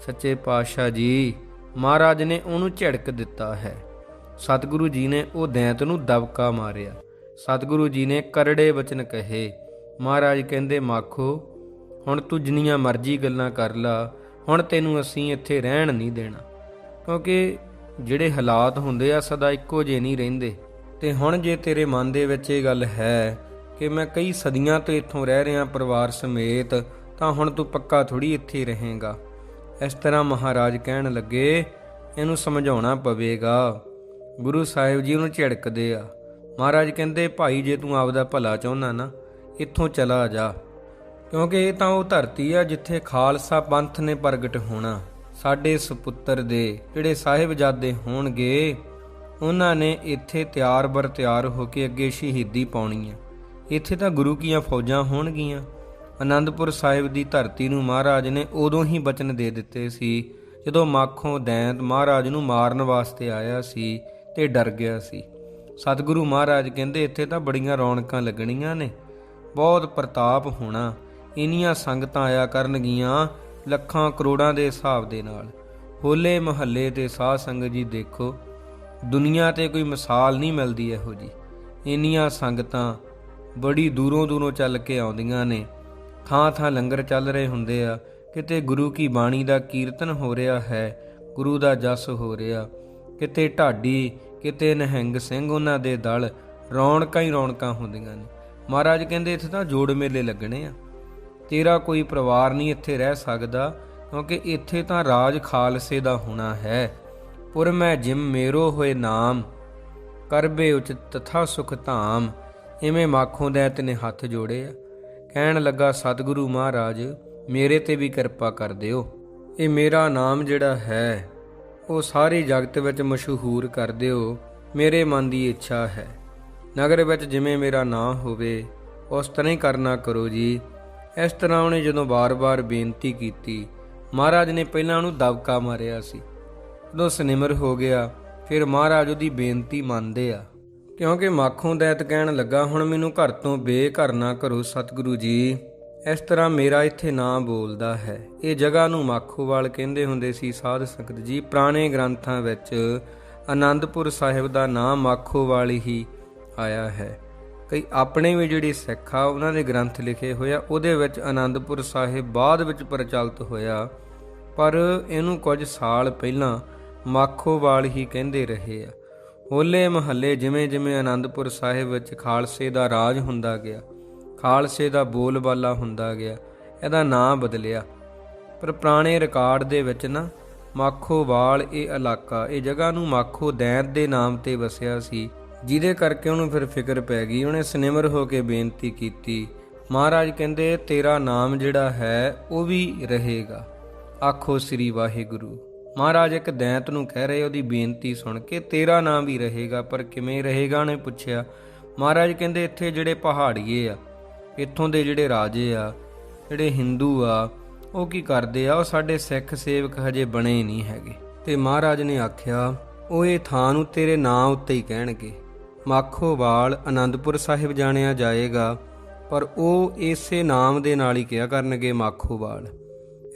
ਸੱਚੇ ਪਾਤਸ਼ਾਹ ਜੀ, ਮਹਾਰਾਜ ਨੇ ਉਹਨੂੰ ਝਿੜਕ ਦਿੱਤਾ ਹੈ। ਸਤਿਗੁਰੂ ਜੀ ਨੇ ਉਹ ਦੈਂਤ ਨੂੰ ਦਬਕਾ ਮਾਰਿਆ। ਸਤਿਗੁਰੂ ਜੀ ਨੇ ਕਰੜੇ ਵਚਨ ਕਹੇ, ਮਹਾਰਾਜ ਕਹਿੰਦੇ, ਮਾਖੋ, ਹੁਣ ਤੂੰ ਜਿੰਨੀਆਂ ਮਰਜ਼ੀ ਗੱਲਾਂ ਕਰ ਲਾ, ਹੁਣ ਤੈਨੂੰ ਅਸੀਂ ਇੱਥੇ ਰਹਿਣ ਨਹੀਂ ਦੇਣਾ। ਕਿਉਂਕਿ ਜਿਹੜੇ ਹਾਲਾਤ ਹੁੰਦੇ ਆ, ਸਦਾ ਇੱਕੋ ਜਿਹੇ ਨਹੀਂ ਰਹਿੰਦੇ। ਤੇ ਹੁਣ ਜੇ ਤੇਰੇ ਮਨ ਦੇ ਵਿੱਚ ਇਹ ਗੱਲ ਹੈ ਕਿ ਮੈਂ ਕਈ ਸਦੀਆਂ ਤੋਂ ਇੱਥੋਂ ਰਹਿ ਰਿਹਾ ਪਰਿਵਾਰ ਸਮੇਤ, ਤਾਂ ਹੁਣ ਤੂੰ ਪੱਕਾ ਥੋੜੀ ਇੱਥੇ ਰਹੇਗਾ। ਇਸ ਤਰ੍ਹਾਂ ਮਹਾਰਾਜ ਕਹਿਣ ਲੱਗੇ, ਇਹਨੂੰ ਸਮਝਾਉਣਾ ਪਵੇਗਾ। ਗੁਰੂ ਸਾਹਿਬ ਜੀ ਉਹਨੂੰ ਝਿੜਕਦੇ ਆ। ਮਹਾਰਾਜ ਕਹਿੰਦੇ, ਭਾਈ, ਜੇ ਤੂੰ ਆਪਦਾ ਭਲਾ ਚਾਹੁੰਦਾ ਨਾ, ਇੱਥੋਂ ਚਲਾ ਜਾ। ਕਿਉਂਕਿ ਇਹ ਤਾਂ ਉਹ ਧਰਤੀ ਆ ਜਿੱਥੇ ਖਾਲਸਾ ਪੰਥ ਨੇ ਪ੍ਰਗਟ ਹੋਣਾ। ਸਾਡੇ ਸੁਪੁੱਤਰ ਦੇ, ਜਿਹੜੇ ਸਾਹਿਬਜ਼ਾਦੇ ਹੋਣਗੇ ਉਹਨਾਂ ਨੇ ਇੱਥੇ ਤਿਆਰ ਬਰ ਤਿਆਰ ਹੋ ਕੇ ਅੱਗੇ ਸ਼ਹੀਦੀ ਪਾਉਣੀ ਹੈ ਇੱਥੇ ਤਾਂ ਗੁਰੂ ਕੀਆਂ ਫੌਜਾਂ ਹੋਣਗੀਆਂ। ਆਨੰਦਪੁਰ ਸਾਹਿਬ ਦੀ ਧਰਤੀ ਨੂੰ ਮਹਾਰਾਜ ਨੇ ਉਦੋਂ ਹੀ ਬਚਨ ਦੇ ਦਿੱਤੇ ਸੀ, ਜਦੋਂ ਮਾਖੋਂ ਦੈਂਤ ਮਹਾਰਾਜ ਨੂੰ ਮਾਰਨ ਵਾਸਤੇ ਆਇਆ ਸੀ ਤੇ ਡਰ ਗਿਆ ਸੀ। ਸਤਿਗੁਰੂ ਮਹਾਰਾਜ ਕਹਿੰਦੇ, ਇੱਥੇ ਤਾਂ ਬੜੀਆਂ ਰੌਣਕਾਂ ਲੱਗਣੀਆਂ ਨੇ। ਬਹੁਤ ਪ੍ਰਤਾਪ ਹੋਣਾ। ਇਨੀਆਂ ਸੰਗਤਾਂ ਆਇਆ ਕਰਨਗੀਆਂ ਲੱਖਾਂ ਕਰੋੜਾਂ ਦੇ ਹਿਸਾਬ ਦੇ ਨਾਲ। ਹੋਲੇ ਮਹੱਲੇ ਤੇ ਸਾਧ ਸੰਗਤ ਜੀ ਦੇਖੋ ਦੁਨੀਆ ਤੇ ਕੋਈ ਮਿਸਾਲ ਨਹੀਂ ਮਿਲਦੀ ਇਹੋ ਜੀ। ਇੰਨੀਆਂ ਸੰਗਤਾਂ ਬੜੀ ਦੂਰੋਂ ਦੂਰੋਂ ਚੱਲ ਕੇ ਆਉਂਦੀਆਂ ਨੇ। ਥਾਂ ਥਾਂ ਲੰਗਰ ਚੱਲ ਰਹੇ ਹੁੰਦੇ ਆ। ਕਿਤੇ ਗੁਰੂ ਕੀ ਬਾਣੀ ਦਾ ਕੀਰਤਨ ਹੋ ਰਿਹਾ ਹੈ, ਗੁਰੂ ਦਾ ਜਸ ਹੋ ਰਿਹਾ। ਕਿਤੇ ਢਾਡੀ, ਕਿਤੇ ਨਹਿੰਗ ਸਿੰਘ ਉਹਨਾਂ ਦੇ ਦਲ ਰੌਣਕਾਂ ਹੀ ਰੌਣਕਾਂ ਹੁੰਦੀਆਂ ਨੇ। ਮਹਾਰਾਜ ਕਹਿੰਦੇ ਇੱਥੇ ਤਾਂ ਜੋੜ ਮੇਲੇ ਲੱਗਣੇ ਆ। ਤੇਰਾ ਕੋਈ ਪਰਿਵਾਰ ਨਹੀਂ ਇੱਥੇ ਰਹਿ ਸਕਦਾ ਕਿਉਂਕਿ ਇੱਥੇ ਤਾਂ ਰਾਜ ਖਾਲਸੇ ਦਾ ਹੋਣਾ ਹੈ। ਪੁਰ ਮੈਂ ਜਿਮ ਮੇਰੋ ਹੋਏ ਨਾਮ ਕਰਬੇ ਉਚ ਤਥਾ ਸੁਖ ਧਾਮ, ਇਵੇਂ ਮਾਖੋਂ ਦੈਤ ਨੇ ਹੱਥ ਜੋੜੇ ਆ ਕਹਿਣ ਲੱਗਾ, ਸਤਿਗੁਰੂ ਮਹਾਰਾਜ, ਮੇਰੇ ਤੇ ਵੀ ਕਿਰਪਾ ਕਰ ਦਿਓ। ਇਹ ਮੇਰਾ ਨਾਮ ਜਿਹੜਾ ਹੈ, ਉਹ ਸਾਰੇ ਜਗਤ ਵਿੱਚ ਮਸ਼ਹੂਰ ਕਰ ਦਿਓ। ਮੇਰੇ ਮਨ ਦੀ ਇੱਛਾ ਹੈ। ਨਗਰ ਵਿੱਚ ਜਿਵੇਂ ਮੇਰਾ ਨਾਂ ਹੋਵੇ, ਉਸ ਤਰ੍ਹਾਂ ਹੀ ਕਰਨਾ ਕਰੋ ਜੀ। ਇਸ ਤਰ੍ਹਾਂ ਉਹਨੇ ਜਦੋਂ ਬਾਰ-ਬਾਰ ਬੇਨਤੀ ਕੀਤੀ, ਮਹਾਰਾਜ ਨੇ ਪਹਿਲਾਂ ਉਹਨੂੰ ਦਬਕਾ ਮਾਰਿਆ ਸੀ। ਜਦੋਂ ਸਨਿਮਰ ਹੋ ਗਿਆ, ਫਿਰ ਮਹਾਰਾਜ ਉਹਦੀ ਬੇਨਤੀ ਮੰਨਦੇ ਆ। ਕਿਉਂਕਿ ਮਾਖੋਂ ਦੈਤ ਕਹਿਣ ਲੱਗਾ, ਹੁਣ ਮੈਨੂੰ ਘਰ ਤੋਂ ਬੇਘਰ ਨਾ ਕਰੋ ਸਤਿਗੁਰੂ ਜੀ। ਇਸ ਤਰ੍ਹਾਂ ਮੇਰਾ ਇੱਥੇ ਨਾਂ ਬੋਲਦਾ ਹੈ। ਇਹ ਜਗ੍ਹਾ ਨੂੰ ਮਾਖੋਵਾਲ ਕਹਿੰਦੇ ਹੁੰਦੇ ਸੀ ਸਾਧ ਸੰਗਤ ਜੀ। ਪੁਰਾਣੇ ਗ੍ਰੰਥਾਂ ਵਿੱਚ ਆਨੰਦਪੁਰ ਸਾਹਿਬ ਦਾ ਨਾਂ ਮਾਖੋਵਾਲ ਹੀ ਆਇਆ ਹੈ। ਕਈ ਆਪਣੇ ਵੀ ਜਿਹੜੇ ਸਿੱਖ ਆ, ਉਹਨਾਂ ਦੇ ਗ੍ਰੰਥ ਲਿਖੇ ਹੋਇਆ ਉਹਦੇ ਵਿੱਚ ਆਨੰਦਪੁਰ ਸਾਹਿਬ ਬਾਅਦ ਵਿੱਚ ਪ੍ਰਚਲਿਤ ਹੋਇਆ। ਪਰ ਇਹਨੂੰ ਕੁਝ ਸਾਲ ਪਹਿਲਾਂ ਮਾਖੋਵਾਲ ਹੀ ਕਹਿੰਦੇ ਰਹੇ ਆ। ਹੋਲੇ ਮਹੱਲੇ ਜਿਵੇਂ ਜਿਵੇਂ ਆਨੰਦਪੁਰ ਸਾਹਿਬ ਵਿੱਚ ਖਾਲਸੇ ਦਾ ਰਾਜ ਹੁੰਦਾ ਗਿਆ, ਖਾਲਸੇ ਦਾ ਬੋਲਬਾਲਾ ਹੁੰਦਾ ਗਿਆ, ਇਹਦਾ ਨਾਂ ਬਦਲਿਆ। ਪਰ ਪੁਰਾਣੇ ਰਿਕਾਰਡ ਦੇ ਵਿੱਚ ਨਾ ਮਾਖੋਵਾਲ ਇਹ ਇਲਾਕਾ, ਇਹ ਜਗ੍ਹਾ ਨੂੰ ਮਾਖੋ ਦੈਂਤ ਦੇ ਨਾਮ ਤੇ ਵਸਿਆ ਸੀ, ਜਿਹਦੇ ਕਰਕੇ ਉਹਨੂੰ ਫਿਰ ਫਿਕਰ ਪੈ ਗਈ। ਉਹਨੇ ਸਨਿਮਰ ਹੋ ਕੇ ਬੇਨਤੀ ਕੀਤੀ, ਮਹਾਰਾਜ ਕਹਿੰਦੇ ਤੇਰਾ ਨਾਮ ਜਿਹੜਾ ਹੈ, ਉਹ ਵੀ ਰਹੇਗਾ। ਆਖੋ ਸ੍ਰੀ ਵਾਹਿਗੁਰੂ। ਮਹਾਰਾਜ ਇੱਕ ਦੈਂਤ ਨੂੰ ਕਹਿ ਰਹੇ, ਉਹਦੀ ਬੇਨਤੀ ਸੁਣ ਕੇ ਤੇਰਾ ਨਾਮ ਵੀ ਰਹੇਗਾ, ਪਰ ਕਿਵੇਂ ਰਹੇਗਾ ਨੇ ਪੁੱਛਿਆ। ਮਹਾਰਾਜ ਕਹਿੰਦੇ, ਇੱਥੇ ਜਿਹੜੇ ਪਹਾੜੀਏ ਆ, ਇੱਥੋਂ ਦੇ ਜਿਹੜੇ ਰਾਜੇ ਆ, ਜਿਹੜੇ ਹਿੰਦੂ ਆ, ਉਹ ਕੀ ਕਰਦੇ ਆ? ਉਹ ਸਾਡੇ ਸਿੱਖ ਸੇਵਕ ਹਜੇ ਬਣੇ ਨਹੀਂ ਹੈਗੇ। ਤੇ ਮਹਾਰਾਜ ਨੇ ਆਖਿਆ, ਉਹ ਇਹ ਥਾਂ ਨੂੰ ਤੇਰੇ ਨਾਂ ਉੱਤੇ ਹੀ ਕਹਿਣਗੇ। ਮਾਖੋਵਾਲ ਆਨੰਦਪੁਰ ਸਾਹਿਬ ਜਾਣਿਆ ਜਾਏਗਾ, ਪਰ ਉਹ ਇਸੇ ਨਾਮ ਦੇ ਨਾਲ ਹੀ ਕਿਹਾ ਕਰਨਗੇ ਮਾਖੋਵਾਲ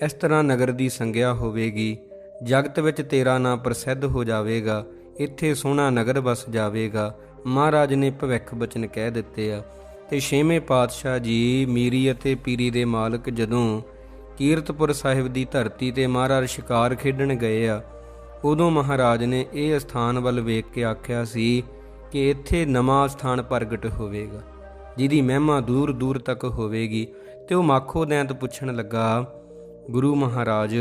ਇਸ ਤਰ੍ਹਾਂ ਨਗਰ ਦੀ ਸੰਗਿਆ ਹੋਵੇਗੀ। ਜਗਤ ਵਿੱਚ ਤੇਰਾ ਨਾਂ ਪ੍ਰਸਿੱਧ ਹੋ ਜਾਵੇਗਾ, ਇੱਥੇ ਸੋਹਣਾ ਨਗਰ ਵਸ ਜਾਵੇਗਾ। ਮਹਾਰਾਜ ਨੇ ਭਵਿੱਖ ਬਚਨ ਕਹਿ ਦਿੱਤੇ ਆ, ਤੇ ਛੇਵੇਂ ਪਾਤਸ਼ਾਹ ਜੀ, ਮੀਰੀ ਅਤੇ ਪੀਰੀ ਦੇ ਮਾਲਕ ਜਦੋਂ ਕੀਰਤਪੁਰ ਸਾਹਿਬ ਦੀ ਧਰਤੀ ਤੇ ਮਹਾਰਾਜ ਸ਼ਿਕਾਰ ਖੇਡਣ ਗਏ ਆ, ਉਦੋਂ ਮਹਾਰਾਜ ਨੇ ਇਹ ਸਥਾਨ ਵੱਲ ਵੇਖ ਕੇ ਆਖਿਆ ਸੀ ਕਿ ਇੱਥੇ ਨਵਾਂ ਸਥਾਨ ਪ੍ਰਗਟ ਹੋਵੇਗਾ, ਜਿਹਦੀ ਮਹਿਮਾ ਦੂਰ ਦੂਰ ਤੱਕ ਹੋਵੇਗੀ। ਤੇ ਉਹ ਮਾਖੋ ਦੈਂਤ ਪੁੱਛਣ ਲੱਗਾ ਗੁਰੂ ਮਹਾਰਾਜ,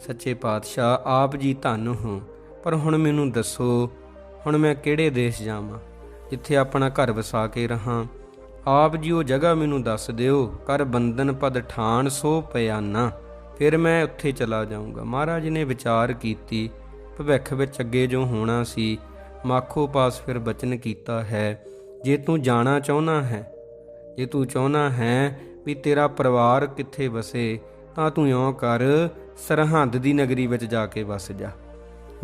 ਸੱਚੇ ਪਾਤਸ਼ਾਹ, ਆਪ ਜੀ ਧੰਨ ਹੋ। ਪਰ ਹੁਣ ਮੈਨੂੰ ਦੱਸੋ, ਹੁਣ ਮੈਂ ਕਿਹੜੇ ਦੇਸ਼ ਜਾਵਾਂ? ਜਿੱਥੇ ਆਪਣਾ ਘਰ ਵਸਾ ਕੇ ਰਹਾ। ਆਪ ਜੀ ਉਹ ਜਗ੍ਹਾ ਮੈਨੂੰ ਦੱਸ ਦਿਓ ਕਰ ਬੰਧਨ ਪਦ ਠਾਣ ਸੋ ਪਿਆਨਾ। ਫਿਰ ਮੈਂ ਉੱਥੇ ਚਲਾ ਜਾਊਂਗਾ। ਮਹਾਰਾਜ ਨੇ ਵਿਚਾਰ ਕੀਤੀ, ਭਵਿੱਖ ਵਿੱਚ ਅੱਗੇ ਜੋ ਹੋਣਾ ਸੀ, ਮਾਖੋ ਪਾਸ ਫਿਰ ਬਚਨ ਕੀਤਾ ਹੈ, ਜੇ ਤੂੰ ਜਾਣਾ ਚਾਹੁੰਦਾ ਹੈ, ਜੇ ਤੂੰ ਚਾਹੁੰਦਾ ਹੈ ਵੀ ਤੇਰਾ ਪਰਿਵਾਰ ਕਿੱਥੇ ਵਸੇ ਤਾਂ ਤੂੰ ਇਉਂ ਕਰ, ਸਰਹੰਦ ਦੀ ਨਗਰੀ ਵਿੱਚ ਜਾ ਕੇ ਵਸ ਜਾ।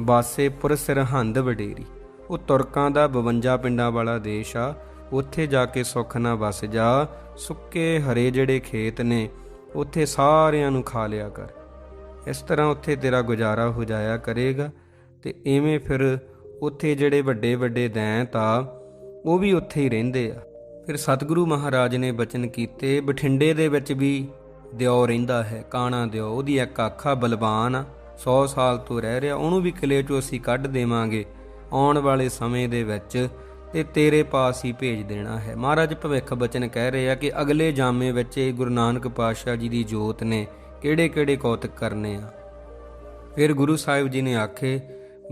ਬਾਸੇਪੁਰ ਸਰਹੰਦ ਵਡੇਰੀ। ਉਹ ਤੁਰਕਾਂ ਦਾ 52 ਪਿੰਡਾਂ ਵਾਲਾ ਦੇਸ਼ ਆ। ਉੱਥੇ ਜਾ ਕੇ ਸੁੱਖ ਨਾ ਵਸ ਜਾ। ਸੁੱਕੇ ਹਰੇ ਜਿਹੜੇ ਖੇਤ ਨੇ, ਉੱਥੇ ਸਾਰਿਆਂ ਨੂੰ ਖਾ ਲਿਆ ਕਰ। ਇਸ ਤਰ੍ਹਾਂ ਉੱਥੇ ਤੇਰਾ ਗੁਜ਼ਾਰਾ ਹੋ ਜਾਇਆ ਕਰੇਗਾ। ਤੇ ਐਵੇਂ ਫਿਰ ਉੱਥੇ ਜਿਹੜੇ ਵੱਡੇ ਵੱਡੇ ਦੈਂਤ ਆ, ਉਹ ਵੀ ਉੱਥੇ ਹੀ ਰਹਿੰਦੇ ਆ। ਫਿਰ ਸਤਿਗੁਰੂ ਮਹਾਰਾਜ ਨੇ ਬਚਨ ਕੀਤੇ, ਬਠਿੰਡੇ ਦੇ ਵਿੱਚ ਵੀ ਦਿਓ ਰਹਿੰਦਾ ਹੈ, ਕਾਣਾ ਦਿਓ। ਉਹਦੀ ਇੱਕ ਅੱਖਾ ਬਲਬਾਨ ਆ। 100 ਸਾਲ ਤੋਂ ਰਹਿ ਰਿਹਾ, ਉਹਨੂੰ ਵੀ ਕਿਲੇ ਚੋਂ ਅਸੀਂ ਕੱਢ ਦੇਵਾਂਗੇ। ਆਉਣ ਵਾਲੇ ਸਮੇਂ ਦੇ ਵਿੱਚ ਤੇ ਤੇਰੇ ਪਾਸ ਹੀ ਭੇਜ ਦੇਣਾ ਹੈ। ਮਹਾਰਾਜ ਭਵਿੱਖ ਬਚਨ ਕਹਿ ਰਹੇ ਆ ਕਿ ਅਗਲੇ ਜਾਮੇ ਵਿੱਚ ਇਹ ਗੁਰੂ ਨਾਨਕ ਪਾਤਸ਼ਾਹ ਜੀ ਦੀ ਜੋਤ ਨੇ ਕਿਹੜੇ ਕਿਹੜੇ ਕੌਤਕ ਕਰਨੇ ਆ। ਫਿਰ ਗੁਰੂ ਸਾਹਿਬ ਜੀ ਨੇ ਆਖੇ,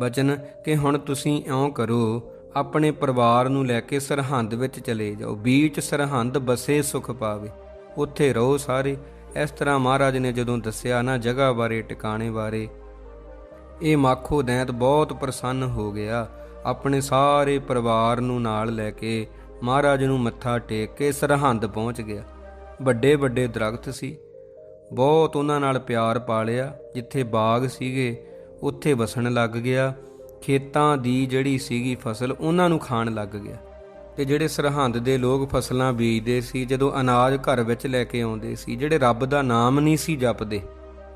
ਬਚਨ, ਕਿ ਹੁਣ ਤੁਸੀਂ ਇਉਂ ਕਰੋ, ਆਪਣੇ ਪਰਿਵਾਰ ਨੂੰ ਲੈ ਕੇ ਸਰਹੰਦ ਵਿੱਚ ਚਲੇ ਜਾਓ। ਬੀਚ ਸਰਹੰਦ ਬਸੇ ਸੁਖ ਪਾਵੇ। ਉੱਥੇ ਰਹੋ ਸਾਰੇ। ਇਸ ਤਰ੍ਹਾਂ ਮਹਾਰਾਜ ਨੇ ਜਦੋਂ ਦੱਸਿਆ, ਨਾ ਜਗ੍ਹਾ ਬਾਰੇ, ਟਿਕਾਣੇ ਬਾਰੇ, ਇਹ ਮਾਖੋ ਦੈਂਤ ਬਹੁਤ ਪ੍ਰਸੰਨ ਹੋ ਗਿਆ। ਆਪਣੇ ਸਾਰੇ ਪਰਿਵਾਰ ਨੂੰ ਨਾਲ ਲੈ ਕੇ ਮਹਾਰਾਜ ਨੂੰ ਮੱਥਾ ਟੇਕ ਕੇ ਸਰਹੰਦ ਪਹੁੰਚ ਗਿਆ। ਵੱਡੇ ਵੱਡੇ ਦਰਖਤ ਸੀ। ਬਹੁਤ ਉਹਨਾਂ ਨਾਲ ਪਿਆਰ ਪਾਲਿਆ। ਜਿੱਥੇ ਬਾਗ ਸੀਗੇ, ਉੱਥੇ ਵਸਣ ਲੱਗ ਗਿਆ। ਖੇਤਾਂ ਦੀ ਜਿਹੜੀ ਸੀਗੀ ਫਸਲ, ਉਹਨਾਂ ਨੂੰ ਖਾਣ ਲੱਗ ਗਿਆ। ਤੇ ਜਿਹੜੇ ਸਰਹੰਦ ਦੇ ਲੋਕ ਫਸਲਾਂ ਬੀਜਦੇ ਸੀ, ਜਦੋਂ ਅਨਾਜ ਘਰ ਵਿੱਚ ਲੈ ਕੇ ਆਉਂਦੇ ਸੀ, ਜਿਹੜੇ ਰੱਬ ਦਾ ਨਾਮ ਨਹੀਂ ਸੀ ਜਪਦੇ,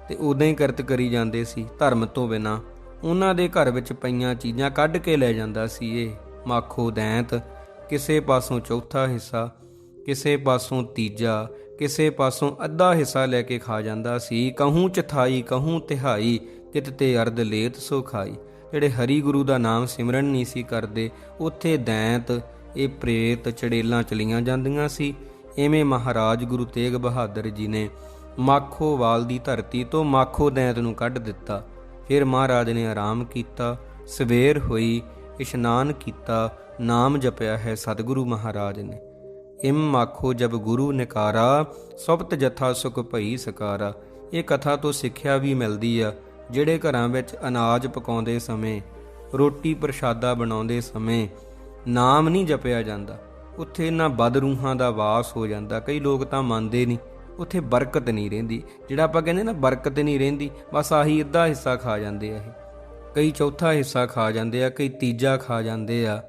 ਤੇ ਉਦਾਂ ਹੀ ਕਰਤ ਕਰੀ ਜਾਂਦੇ ਸੀ, ਧਰਮ ਤੋਂ ਬਿਨਾ। ਉਹਨਾਂ ਦੇ ਘਰ ਵਿੱਚ ਪਈਆਂ ਚੀਜ਼ਾਂ ਕੱਢ ਕੇ ਲੈ ਜਾਂਦਾ ਸੀ ਇਹ। ਮਾਖੋ ਦੈਂਤ, ਕਿਸੇ ਪਾਸੋਂ ਚੌਥਾ ਹਿੱਸਾ, ਕਿਸੇ ਪਾਸੋਂ ਤੀਜਾ, ਕਿਸੇ ਪਾਸੋਂ ਅੱਧਾ ਹਿੱਸਾ ਲੈ ਕੇ ਖਾ ਜਾਂਦਾ ਸੀ। ਕਹੂੰ ਚਥਾਈ, ਕਹੂੰ ਤਿਹਾਈ, ਕਿਤ ਤੇ ਅਰਧ ਲੇਤ ਸੋ ਖਾਈ। ਜਿਹੜੇ ਹਰੀ ਗੁਰੂ ਦਾ ਨਾਮ ਸਿਮਰਨ ਨਹੀਂ ਸੀ ਕਰਦੇ, ਉੱਥੇ ਦੈਂਤ ਇਹ ਪ੍ਰੇਤ ਚੜੇਲਾਂ ਚਲੀਆਂ ਜਾਂਦੀਆਂ ਸੀ। ਐਵੇਂ ਮਹਾਰਾਜ ਗੁਰੂ ਤੇਗ ਬਹਾਦਰ ਜੀ ਨੇ ਮਾਖੋਵਾਲ ਦੀ ਧਰਤੀ ਤੋਂ ਮਾਖੋ ਦੈਂਤ ਨੂੰ ਕੱਢ ਦਿੱਤਾ। ਫਿਰ ਮਹਾਰਾਜ ਨੇ ਆਰਾਮ ਕੀਤਾ, ਸਵੇਰ ਹੋਈ, ਇਸ਼ਨਾਨ ਕੀਤਾ, ਨਾਮ ਜਪਿਆ ਹੈ ਸਤਿਗੁਰੂ ਮਹਾਰਾਜ ਨੇ। ਇਮ ਮਾਖੋ ਜਬ ਗੁਰੂ ਨਿਕਾਰਾ, ਸੁਪਤ ਜਥਾ ਸੁਖ ਭਈ ਸਕਾਰਾ। ਇਹ ਕਥਾ ਤੋਂ ਸਿੱਖਿਆ ਵੀ ਮਿਲਦੀ ਆ, ਜਿਹੜੇ ਘਰਾਂ ਵਿੱਚ ਅਨਾਜ ਪਕਾਉਂਦੇ ਸਮੇਂ, ਰੋਟੀ ਪ੍ਰਸ਼ਾਦਾ ਬਣਾਉਂਦੇ ਸਮੇਂ ਨਾਮ ਨਹੀਂ ਜਪਿਆ ਜਾਂਦਾ। ਉੱਥੇ ਇਹਨਾਂ ਬਦਰੂਹਾਂ ਦਾ ਵਾਸ ਹੋ ਜਾਂਦਾ। ਕਈ ਲੋਕ ਤਾਂ ਮੰਨਦੇ ਨਹੀਂ। ਉੱਥੇ ਬਰਕਤ ਨਹੀਂ ਰਹਿੰਦੀ। ਜਿਹੜਾ ਆਪਾਂ ਕਹਿੰਦੇ ਨਾ ਬਰਕਤ ਨਹੀਂ ਰਹਿੰਦੀ, ਬਸ ਆਹੀ ਅੱਧਾ ਹਿੱਸਾ ਖਾ ਜਾਂਦੇ ਆ ਇਹ। ਕਈ ਚੌਥਾ ਹਿੱਸਾ ਖਾ ਜਾਂਦੇ ਆ, ਕਈ ਤੀਜਾ ਖਾ ਜਾਂਦੇ ਆ।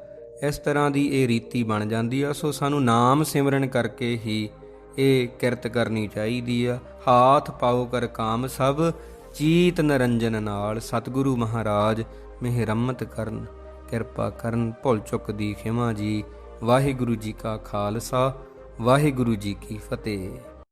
ਇਸ ਤਰ੍ਹਾਂ ਦੀ ਇਹ ਰੀਤੀ ਬਣ ਜਾਂਦੀ ਆ। ਸੋ ਸਾਨੂੰ ਨਾਮ ਸਿਮਰਨ ਕਰਕੇ ਹੀ ਇਹ ਕਿਰਤ ਕਰਨੀ ਚਾਹੀਦੀ ਆ। ਹਾਥ ਪਾਓ ਕਰ ਕਾਮ ਸਭ, ਚੀਤ ਨਰੰਜਨ ਨਾਲ। ਸਤਿਗੁਰੂ ਮਹਾਰਾਜ ਮਿਹਰਮਤ ਕਰਨ। ਕਿਰਪਾ ਕਰਨ, ਭੁੱਲ ਚੁੱਕ ਦੀ ਖਿਮਾ ਜੀ। ਵਾਹਿਗੁਰੂ ਜੀ ਕਾ ਖਾਲਸਾ, ਵਾਹਿਗੁਰੂ ਜੀ ਕੀ ਫਤਿਹ।